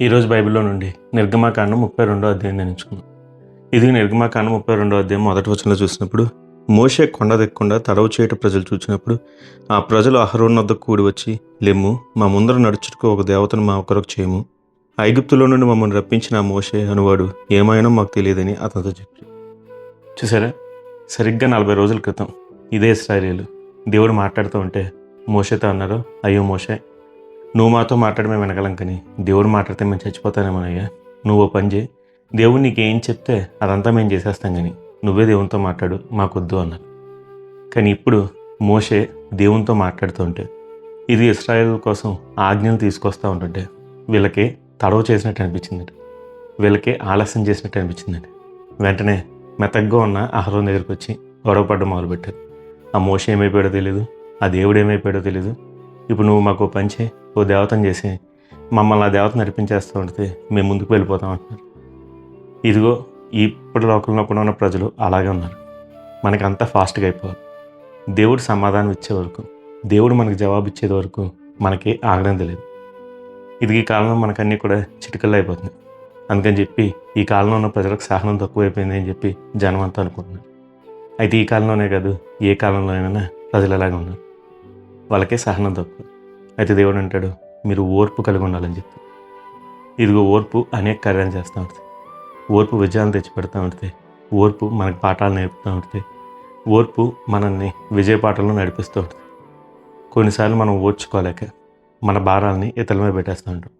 ఈరోజు బైబిల్లో నుండి నిర్గమాకాండం ముప్పై రెండో అధ్యాయం ధ్యానించుకుందాం ఇది నిర్గమాకాండం ముప్పై రెండో అధ్యాయం మొదటి వచనంలో చూసినప్పుడు మోషే కొండ దిక్కకుండా తడవు చేయట ప్రజలు చూసినప్పుడు ఆ ప్రజలు అహరోన్ వద్దకు కూడి వచ్చి లెమ్ము మా ముందర నడుచుటకు ఒక దేవతను మా ఒకరికి చేయము. ఐగుప్తులో నుండి మమ్మల్ని రప్పించిన ఆ మోషే అనువాడు ఏమైనా మాకు తెలియదని అతనితో చెప్పి చూసారా? సరిగ్గా నలభై రోజుల క్రితం ఇదే ఇస్రాయలీలు దేవుడు మాట్లాడుతూ ఉంటే మోషేతో అన్నారు అయ్యో మోషే నువ్వు మాతో మాట్లాడమే మేము వినగలం కానీ. దేవుడు మాట్లాడితే మేము చచ్చిపోతానేమోనయ్యా నువ్వు ఓ పని చేయి. దేవుడు నీకు ఏం చెప్తే అదంతా మేము చేసేస్తాం కానీ. నువ్వే దేవునితో మాట్లాడు మాకొద్దు అన్నారు కానీ ఇప్పుడు మోషే దేవునితో మాట్లాడుతూ ఉంటే ఇది ఇస్రాయేల్ కోసం ఆజ్ఞలు తీసుకొస్తూ ఉంటుంటే వీళ్ళకి తడవ చేసినట్టు అనిపించిందండి వీళ్ళకి ఆలస్యం చేసినట్టు అనిపించిందండి వెంటనే మెతగ్గా ఉన్న ఆహారం దగ్గరికి వచ్చి గొడవపడ్డం మొదలుపెట్టారు. ఆ మోష ఏమైపోయాడో తెలియదు ఆ దేవుడు ఏమైపోయాడో తెలియదు ఇప్పుడు నువ్వు మాకు ఓ పని చేయి ఓ దేవతను చేసి మమ్మల్ని ఆ దేవత నడిపించేస్తూ ఉంటే మేము ముందుకు వెళ్ళిపోతాం అంటున్నారు. ఇదిగో ఇప్పుడు లోకంలో కూడా ఉన్న ప్రజలు అలాగే ఉన్నారు. మనకి అంత ఫాస్ట్గా అయిపోవాలి. దేవుడు సమాధానం ఇచ్చే వరకు దేవుడు మనకి జవాబు ఇచ్చేది వరకు మనకి ఆగడం తెలియదు. ఇది ఈ కాలంలో మనకన్నీ కూడా చిటికల్లో అయిపోతుంది. అందుకని చెప్పి ఈ కాలంలో ఉన్న ప్రజలకు సహనం తక్కువైపోయింది అని చెప్పి జనం అంతా అనుకుంటున్నారు. అయితే ఈ కాలంలోనే కాదు ఏ కాలంలోనైనా ప్రజలు ఎలాగ ఉన్నారు. వాళ్ళకే సహనం తక్కువ. అయితే దేవుడు అంటాడు మీరు ఓర్పు కలిగి ఉండాలని చెప్పి. ఇదిగో ఓర్పు అనేక కార్యాలు చేస్తూ ఉంటుంది ఓర్పు విజయాలు తెచ్చిపెడతా ఉంటుంది ఓర్పు మనకు పాఠాలు నేర్పుతూ ఉంటుంది ఓర్పు మనల్ని విజయ పాఠంలో నడిపిస్తూ ఉంటుంది కొన్నిసార్లు మనం ఓర్చుకోలేక మన భారాల్ని ఇతరుల మీద పెట్టేస్తూ ఉంటాం.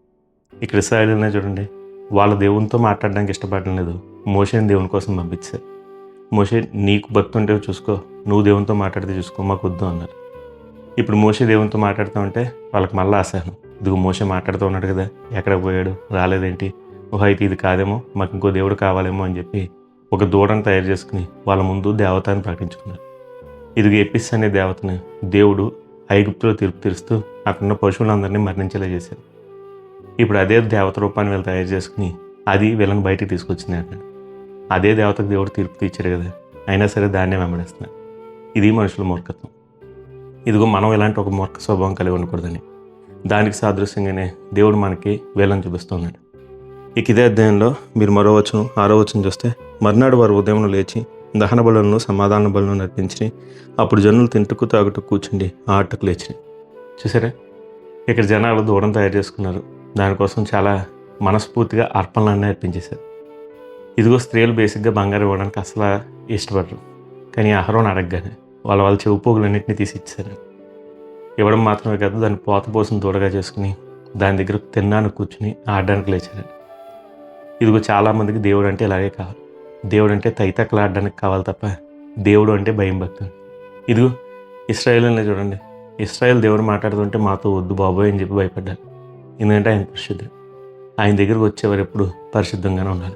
ఇక్కడ ఇస్రాయలీనే చూడండి వాళ్ళ దేవునితో మాట్లాడడానికి ఇష్టపడడం లేదు. మోషేని దేవుని కోసం పంపించారు. మోషే నీకు బతుంటే చూసుకో నువ్వు దేవునితో మాట్లాడితే చూసుకో మాకు వద్దు అన్నారు. ఇప్పుడు మోషే దేవునితో మాట్లాడుతూ ఉంటే వాళ్ళకి మళ్ళీ ఆశాను ఇదిగో మోషే మాట్లాడుతూ ఉన్నాడు కదా ఎక్కడ పోయాడు రాలేదేంటి? ఓహో అయితే ఇది కాదేమో మాకు ఇంకో దేవుడు కావాలేమో అని చెప్పి ఒక దూడను తయారు చేసుకుని వాళ్ళ ముందు దేవతని ప్రకటించుకున్నారు. ఇదిగో ఎపిస్ అనే దేవతని దేవుడు ఐగుప్తులో తీర్పు తీరుస్తూ అక్కడున్న పశువులందరినీ మరణించేలా చేశారు. ఇప్పుడు అదే దేవత రూపాన్ని వీళ్ళు తయారు చేసుకుని అది వీళ్ళని బయటికి తీసుకొచ్చింది అక్కడ అదే దేవతకు దేవుడు తీర్పు తీర్చారు కదా అయినా సరే దాన్నే వెంబడేస్తున్నారు. ఇది మనుషుల మూర్ఖత్వం. ఇదిగో మనం ఇలాంటి ఒక మూర్ఖ స్వభావం కలిగి ఉండకూడదని. దానికి సాదృశ్యంగానే దేవుడు మనకి వేలం చూపిస్తున్నాడు. ఇక ఇదే అధ్యాయంలో మీరు మరో వచనం ఆరో వచనం చూస్తే మర్నాడు వారు ఉదయం లేచి దహన బలులను సమాధాన బలను నడిపించి అప్పుడు జనులు తింటుకు తాగుటూ కూర్చుండి ఆటకు లేచి చూసారా? ఇక్కడ జనాలు దూరం తయారు చేసుకున్నారు. దానికోసం చాలా మనస్ఫూర్తిగా అర్పణలన్నీ అర్పించేశారు. ఇదిగో స్త్రీలు బేసిక్గా బంగారం ఇవ్వడానికి అసలు ఇష్టపడరు. కానీ ఆహారం అడగగానే వాళ్ళ వాళ్ళ చెవు పోగులన్నింటినీ తీసి ఇచ్చారు ఇవ్వడం మాత్రమే కాదు దాన్ని పోత పోసిన దూడగా చేసుకుని దాని దగ్గర తిన్నాను కూర్చుని ఆడడానికి లేచారు ఇదిగో చాలామందికి దేవుడు అంటే ఇలాగే కావాలి. దేవుడు అంటే తైతక్కలు ఆడడానికి కావాలి తప్ప దేవుడు అంటే భయం భక్తి ఇదిగో ఇస్రాయేల్ని చూడండి. ఇస్రాయేల్ దేవుడు మాట్లాడుతుంటే మాతో వద్దు బాబోయ్ అని చెప్పి భయపడ్డారు. ఎందుకంటే ఆయన పరిశుద్ధుడు. ఆయన దగ్గరకు వచ్చేవారు ఎప్పుడు పరిశుద్ధంగానే ఉండాలి.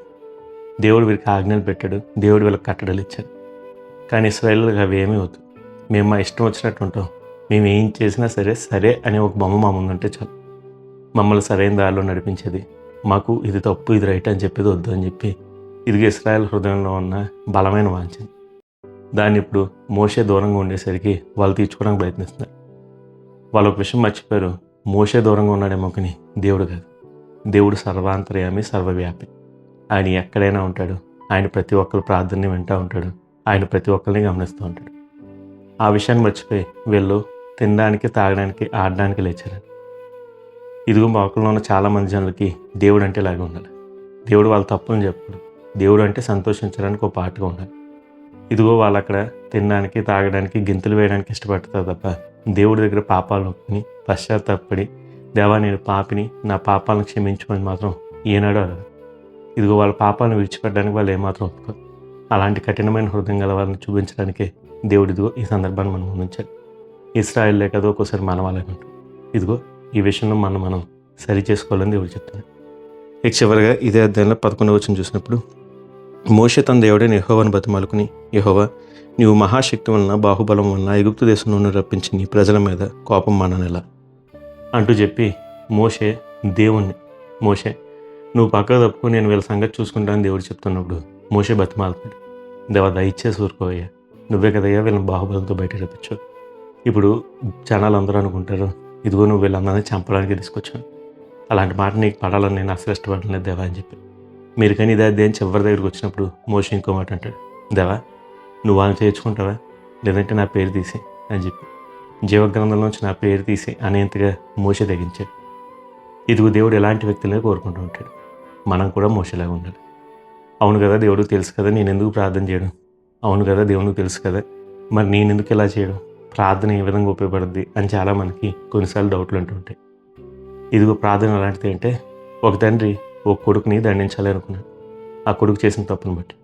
దేవుడు వీరికి ఆజ్ఞలు పెట్టాడు. దేవుడు వీళ్ళకి కట్టడలు ఇచ్చాడు. కానీ ఇస్రాయేల్కి అవి ఏమీ వద్దు. మేము మా ఇష్టం వచ్చినట్టు ఉంటాం. మేము ఏం చేసినా సరే సరే అనే ఒక బొమ్మ మా ముందుంటే చాలు. మమ్మల్ని సరైన దారిలో నడిపించేది. మాకు ఇది తప్పు ఇది రైట్ అని చెప్పేది వద్దు అని చెప్పి ఇది ఇస్రాయల్ హృదయంలో ఉన్న బలమైన వాంచింది దాన్ని ఇప్పుడు మోసే దూరంగా ఉండేసరికి వాళ్ళు తీర్చుకోవడానికి ప్రయత్నిస్తున్నారు. వాళ్ళు ఒక విషయం మర్చిపోయారు. మోసే దూరంగా ఉన్నాడేమో కానీ దేవుడు కాదు. దేవుడు సర్వాంతర్యామి సర్వవ్యాపి. ఆయన ఎక్కడైనా ఉంటాడు. ఆయన ప్రతి ఒక్కరు ప్రార్థనని వింటూ ఉంటాడు. ఆయన ప్రతి ఒక్కరిని గమనిస్తూ ఉంటాడు. ఆ విషయాన్ని మర్చిపోయి వీళ్ళు తినడానికి తాగడానికి ఆడడానికి లేచారు. ఇదిగో మొక్కల్లో ఉన్న చాలామంది జనులకి దేవుడు అంటే ఇలాగే ఉండాలి. దేవుడు వాళ్ళ తప్పులను చెప్పడు దేవుడు అంటే సంతోషించడానికి ఒక పాటగా ఉండాలి. ఇదిగో వాళ్ళు అక్కడ తినడానికి తాగడానికి గింతలు వేయడానికి ఇష్టపడతారు తప్ప దేవుడి దగ్గర పాపాలు ఒప్పుని పశ్చాత్తాపడి దేవా నేను పాపిని నా పాపాలను క్షమించమని మాత్రం ఏనాడో అడగదు ఇదిగో వాళ్ళ పాపాలను విడిచిపెట్టడానికి వాళ్ళు ఏమాత్రం ఒప్పుకోరు. అలాంటి కఠినమైన హృదయం గల వారిని చూపించడానికే దేవుడిదిగో ఈ సందర్భాన్ని మనం ముందుంచాడు ఇస్రాయల్లే కదా ఒక్కోసారి మన ఇదిగో ఈ విషయంలో మనం మనం సరి చేసుకోవాలని దేవుడు చెప్తాడు. ఇక చివరిగా ఇదే అధ్యాయంలో పదకొండవ వచ్చిన చూసినప్పుడు మోషే తన దేవుడైన యహోవాను బతిమాలుకుని యహోవా నీవు మహాశక్తి వలన బాహుబలం వలన ఎగుప్తు దేశం నుండి రప్పించి నీ ప్రజల మీద కోపం మననెలా? అంటూ చెప్పి మోషే దేవుణ్ణి మోషే నువ్వు పక్కకు తప్పుకొని నేను వీళ్ళ సంగతి చూసుకుంటానని దేవుడు చెప్తున్నప్పుడు మోషే బతిమాలతాడు దేవా దయచేసి ఊరుకోయ్యా నువ్వే కదయ్యా వీళ్ళని బాహుబలంతో బయట రప్పించు. ఇప్పుడు జనాలు అందరూ అనుకుంటారు ఇదిగో నువ్వు వీళ్ళందరినీ చంపడానికి తీసుకొచ్చాను అలాంటి మాట నీకు పడాలని నేను అసలు ఇష్టపడలేదు దేవా అని చెప్పి. మీరు కానీ ఇదే అదే అని చివరి దగ్గరికి వచ్చినప్పుడు మోషన్ ఇంకో మాట అంటాడు దేవా నువ్వు వాళ్ళని చేర్చుకుంటావా? లేదంటే నా పేరు తీసి అని చెప్పి. జీవగ్రంథంలోంచి నా పేరు తీసి అనేంతగా మోస తెగించాడు. ఇదిగో దేవుడు ఎలాంటి వ్యక్తులనే కోరుకుంటూ ఉంటాడు. మనం కూడా మోసలాగా ఉండాలి. అవును కదా దేవుడు తెలుసు కదా నేను ఎందుకు ప్రార్థన చేయడం? అవును కదా దేవునికి తెలుసు కదా. మరి నేను ఎందుకు ఇలా చేయడం? ప్రార్థన ఏ విధంగా ఉపయోగపడుద్ది అని చాలా మనకి కొన్నిసార్లు డౌట్లు ఉంటుంటాయి. ఇదిగో ప్రార్థన ఎలాంటిది అంటే ఒక తండ్రి ఓ కొడుకుని దండించాలి అనుకున్నాడు. ఆ కొడుకు చేసిన తప్పును బట్టి.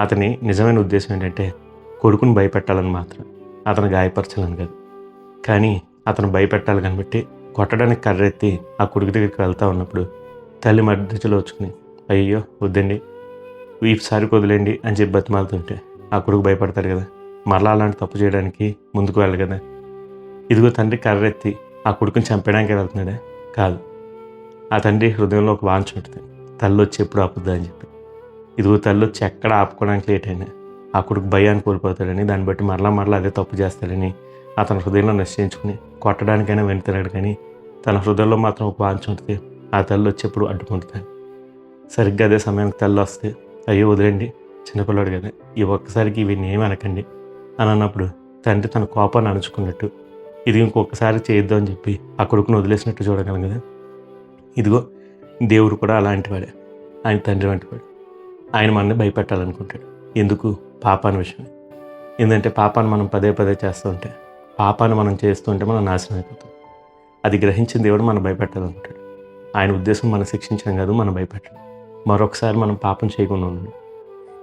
అతని నిజమైన ఉద్దేశం ఏంటంటే కొడుకుని భయపెట్టాలని మాత్రం. అతను గాయపరచాలని కాదు. కానీ అతను భయపెట్టాలి కనిపెట్టి కొట్టడానికి కర్రెత్తి ఆ కొడుకు దగ్గరికి వెళ్తా ఉన్నప్పుడు తల్లి మధ్యలో వచ్చుకుని అయ్యో వద్దండి. ఈసారి వదిలేండి అని చెప్పి బతిమాలుతుంటే ఆ కొడుకు భయపడతాడు కదా. మరలా అలాంటి తప్పు చేయడానికి ముందుకు వెళ్ళదు కదా. ఇదిగో తండ్రి కర్రెత్తి ఆ కొడుకుని చంపేయడానికి వెళ్తున్నాడే? కాదు. ఆ తండ్రి హృదయంలో ఒక వాంచు ఉంటుంది. తల్లి వచ్చి ఎప్పుడు ఆపుద్దా? అని చెప్పి. ఇదిగో తల్లి వచ్చి ఎక్కడ ఆపుకోవడానికి లేట్ అయినా. ఆ కొడుకు భయాన్ని కోల్పోతాడని దాన్ని బట్టి మరలా మరలా అదే తప్పు చేస్తాడని అతను హృదయంలో నిశ్చయించుకుని కొట్టడానికైనా వెళ్తున్నాడు కానీ తన హృదయంలో మాత్రం ఒక వాంచ ఉంటుంది. ఆ తల్లి వచ్చి ఎప్పుడు అడ్డుకుంటుంది? సరిగ్గా అదే సమయానికి తల్లి వస్తే అయ్యో వదిలేండి. చిన్నపిల్లాడు కదా. ఈ ఒక్కసారికి ఇవన్నీ ఏమి అనకండి. అని అన్నప్పుడు తండ్రి తన కోపాన్ని అణుచుకున్నట్టు ఇది ఇంకొకసారి చేయొద్దు అని చెప్పి ఆ కొడుకును వదిలేసినట్టు చూడగలం కదా. ఇదిగో దేవుడు కూడా అలాంటి వాడే. ఆయన తండ్రి వంటి వాడు ఆయన మనల్ని భయపెట్టాలనుకుంటాడు. ఎందుకు? పాపాన్ని విషయం ఎందుకంటే పాపాన్ని మనం పదే పదే చేస్తూ ఉంటే పాపాన్ని మనం చేస్తూ ఉంటే మనం నాశనం అయిపోతాం. అది గ్రహించిన దేవుడు మనం భయపెట్టాలనుకుంటాడు. ఆయన ఉద్దేశం మనం శిక్షించడం కాదు మనం భయపెట్టడం. మరొకసారి మనం పాపం చేయకుండా ఉండడం.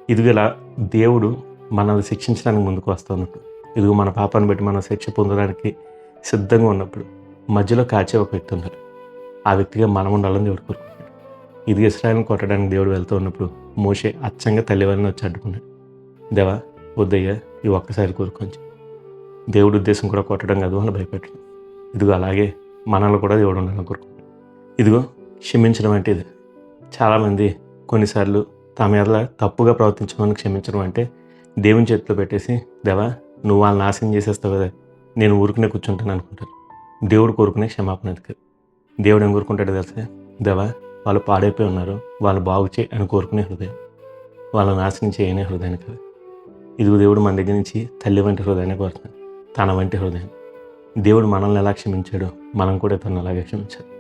ఇదిగలా దేవుడు మనల్ని శిక్షించడానికి ముందుకు వస్తున్నట్టు ఇదిగో మన పాపాన్ని బట్టి మనం శిక్ష పొందడానికి సిద్ధంగా ఉన్నప్పుడు మధ్యలో కాచే ఒక వ్యక్తి ఉన్నారు ఆ వ్యక్తిగా మనం ఉండాలని దేవుడు కోరుకున్నాడు ఇది ఇస్రాయల్ని కొట్టడానికి దేవుడు వెళ్తూ ఉన్నప్పుడు మోషే అచ్చంగా తల్లివారిని వచ్చి అడ్డుకున్నాడు. దేవా వద్దయ్యా ఈ ఒక్కసారి కోరుకొని దేవుడు ఉద్దేశం కూడా కొట్టడం కాదు అని భయపెట్టడం. ఇదిగో అలాగే మనల్ని కూడా దేవుడు ఉండాలని కోరుకున్నాడు ఇదిగో క్షమించడం అంటే ఇది. చాలామంది కొన్నిసార్లు తమ మీద తప్పుగా ప్రవర్తించమని క్షమించడం అంటే దేవుని చేతిలో పెట్టేసి దేవా నువ్వు వాళ్ళని నాశనం చేసేస్తావు కదా నేను ఊరుకునే కూర్చుంటాను అనుకుంటారు. దేవుడు కోరుకునే క్షమాపణ అది దేవుడు ఏం కోరుకుంటాడు తెలిసే? దేవా వాళ్ళు పాడైపోయి ఉన్నారు వాళ్ళు బాగు చేయి అని కోరుకునే హృదయం. వాళ్ళ నాశనం చేయనే హృదయాన్ని కదా. ఇదిగో దేవుడు మన దగ్గర నుంచి తల్లి వంటి హృదయాన్ని కోరుతున్నాడు. తన వంటి హృదయం. దేవుడు మనల్ని ఎలా క్షమించాడో మనం కూడా తను అలాగే క్షమించాడు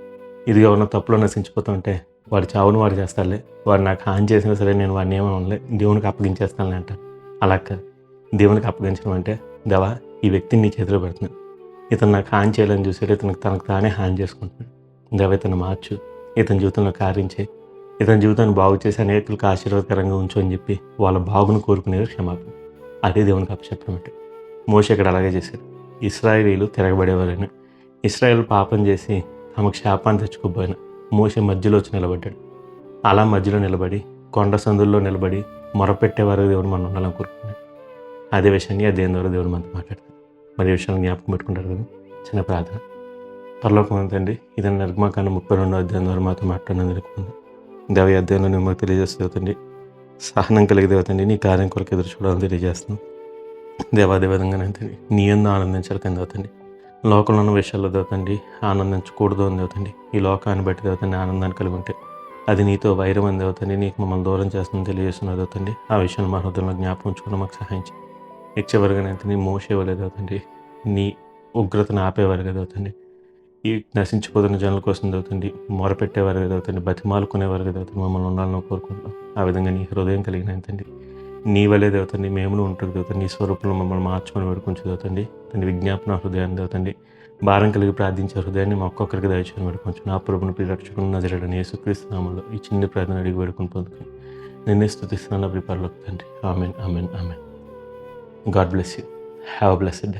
ఇదిగా ఉన్న తప్పులో నశించిపోతుంటే వాడు చావును వాడు చేస్తాడులే. వాడు నాకు హాని చేసినా సరే నేను వాడిని ఏమనలే ఉండలే దేవునికి అప్పగించేస్తానులే అంట. అలా కాదు. దేవునికి అప్పగించడం అంటే దేవా ఈ వ్యక్తిని నీ చేతిలో పెడుతున్నాను ఇతను నాకు హాని చేయాలని చూసాడు ఇతనికి తనకు తానే హాని చేసుకుంటున్నాడు. దేవ ఇతను మార్చు. ఇతని జీవితంలో కారించే ఇతని జీవితాన్ని బాగు చేసి అనేకులకు ఆశీర్వాదకరంగా ఉంచు అని చెప్పి వాళ్ళ బాగును కోరుకునేది క్షమాపణ. అదే దేవునికి అప్పచెప్పడం అంటే. మోష ఇక్కడ అలాగే చేశాడు. ఇస్రాయేలీలు తిరగబడేవారైనా ఇస్రాయేల్ పాపం చేసి తమకు శాపాన్ని తెచ్చుకోబోయినా మోసే మధ్యలో వచ్చి నిలబడ్డాడు. అలా మధ్యలో నిలబడి కొండ సందుల్లో నిలబడి మొరపెట్టేవారు దేవుడు మనం ఉండాలని కోరుకున్నాడు అదే విషయాన్ని అదే ద్వారా దేవుడు మనతో మాట్లాడతాడు. మరి విషయాన్ని జ్ఞాపకం పెట్టుకుంటారు కదా చిన్న ప్రార్థన. పరలోకం తండ్రి ఇది నిర్మాకాన్ని ముప్పై రెండో అధ్యాయం ద్వారా మాతో మాట్లాడినందుకు దేవ ఈ అధ్యాయంలో నేను మాకు తెలియజేస్తుంది సహనం కలిగి దేవతండి నీ కార్యం కొరకు ఎదురు చూడాలని తెలియజేస్తున్నాం. దేవాదే విధంగా నీ ఎందు ఆనందించాలి కింద అవుతండి లోకంలో ఉన్న విషయాల్లో దేవతండి ఆనందించకూడదు అని దేవతండి. ఈ లోకాన్ని బట్టి దేవతండి ఆనందాన్ని కలిగి ఉంటే. అది నీతో వైరం అని దేవతండి నీకు మమ్మల్ని దూరం చేస్తుందని తెలియజేస్తున్నది దేవతండి. ఆ విషయాన్ని మా హృదయంలో జ్ఞాపకం ఉంచుకుని మాకు సహాయించి. ఇక చివరిగా నీ మోసేవాళ్ళు దేవతండి నీ ఉగ్రతను ఆపేవారు కదవుతండి ఈ నశించిపోతున్న జనుల కోసం చదువుతుంది మొరపెట్టేవారు చదువుతుంది బతిమాలుకునేవారు చదువుతుంది అవుతుంది మమ్మల్ని ఉండాలని కోరుకుంటున్నాం. ఆ విధంగా నీ హృదయం కలిగిన తండ్రి నీ వలే దేవతండి మేమును ఉంటుంది దేవతండి నీ స్వరూపంలో మమ్మల్ని మార్చుకొని వేడుకొని చదువుతండి తండ్రి విజ్ఞాపన హృదయాన్ని దేవతండి. భారం కలిగి ప్రార్థించే హృదయాన్ని మా ఒక్కొక్కరికి దయచేసి వేడుకొంచు నా ప్రభుని ప్రిరక్షకుడు నజరడని యేసుక్రీస్తునామంలో ఈ చిన్న ప్రార్థన అడిగి వేడుకొని పొందుకొని నిన్నే స్థుతిస్తున్నాను ప్రిపర్లోకి తండ్రి. Amen amen amen. God bless you. Have blessed day.